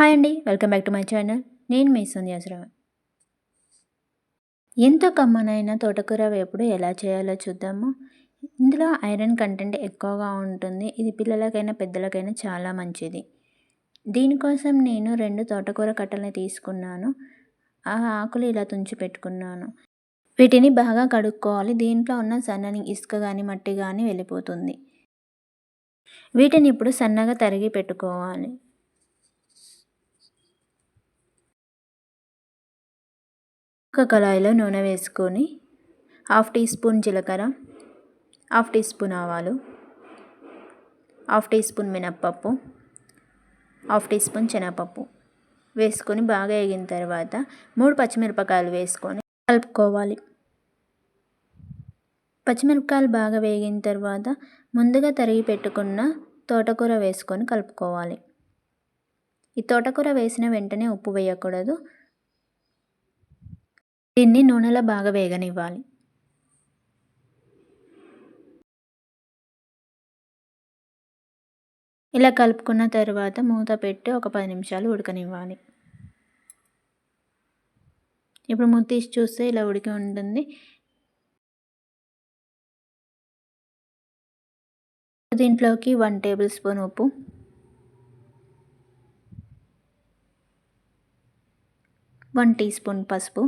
Hi అండి welcome back to my channel. నేను మీ సంధ్యాసరావు ఎంతో కమ్మనైన తోటకూర వేపుడు ఎలా చేయాలో చూద్దాము. ఇందులో ఐరన్ కంటెంట్ ఎక్కువగా ఉంటుంది. ఇది పిల్లలకైనా పెద్దలకైనా చాలా మంచిది. దీనికోసం నేను రెండు తోటకూర కట్టలు తీసుకున్నాను. ఆ ఆకులు ఇలా తుంచి పెట్టుకున్నాను. వీటిని బాగా కడుక్కోవాలి. దీంట్లో ఉన్న సన్నని ఇసుక కానీ మట్టి కానీ వెళ్ళిపోతుంది. వీటిని ఇప్పుడు సన్నగా తరిగి పెట్టుకోవాలి. ఒక కళాయిలో నూనె వేసుకొని హాఫ్ టీ స్పూన్ జీలకర్ర హాఫ్ టీ స్పూన్ ఆవాలు హాఫ్ టీ స్పూన్ మినప్పప్పు హాఫ్ టీ స్పూన్ శనగపప్పు వేసుకొని బాగా వేగిన తర్వాత మూడు పచ్చిమిరపకాయలు వేసుకొని కలుపుకోవాలి. పచ్చిమిరపకాయలు బాగా వేగిన తర్వాత ముందుగా తరిగి పెట్టుకున్న తోటకూర వేసుకొని కలుపుకోవాలి. ఈ తోటకూర వేసిన వెంటనే ఉప్పు వేయకూడదు. దీన్ని నూనెలో బాగా వేగనివ్వాలి. ఇలా కలుపుకున్న తర్వాత మూత పెట్టి ఒక పది నిమిషాలు ఉడకనివ్వాలి. ఇప్పుడు మూత తీసి చూస్తే ఇలా ఉడికి ఉంటుంది. దీంట్లోకి వన్ టేబుల్ స్పూన్ ఉప్పు. వన్ టీ స్పూన్ పసుపు.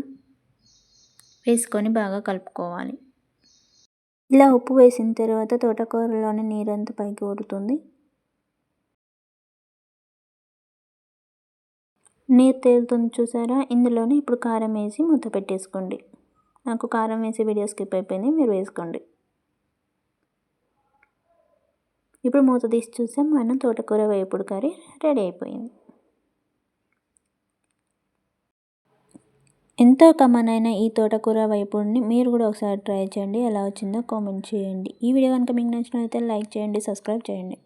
వేసుకొని బాగా కలుపుకోవాలి. ఇలా ఉప్పు వేసిన తర్వాత తోటకూరలోని నీరంతా పైకి ఊరుతుంది. నీరు తేలుతుంది చూసారా? ఇందులోనే ఇప్పుడు కారం వేసి మూత పెట్టేసుకోండి. నాకు కారం వేసి వీడియో స్కిప్ అయిపోయింది మీరు వేసుకోండి. ఇప్పుడు మూత తీసి చూసాం మనం తోటకూర వేపుడు కర్రీ రెడీ అయిపోయింది. ఎంతో కమనైన ఈ తోటకూర వైపుని మీరు కూడా ఒకసారి ట్రై చేయండి. ఎలా వచ్చిందో కామెంట్ చేయండి. ఈ వీడియో కనుక మీకు నచ్చినట్లయితే లైక్ చేయండి సబ్స్క్రైబ్ చేయండి.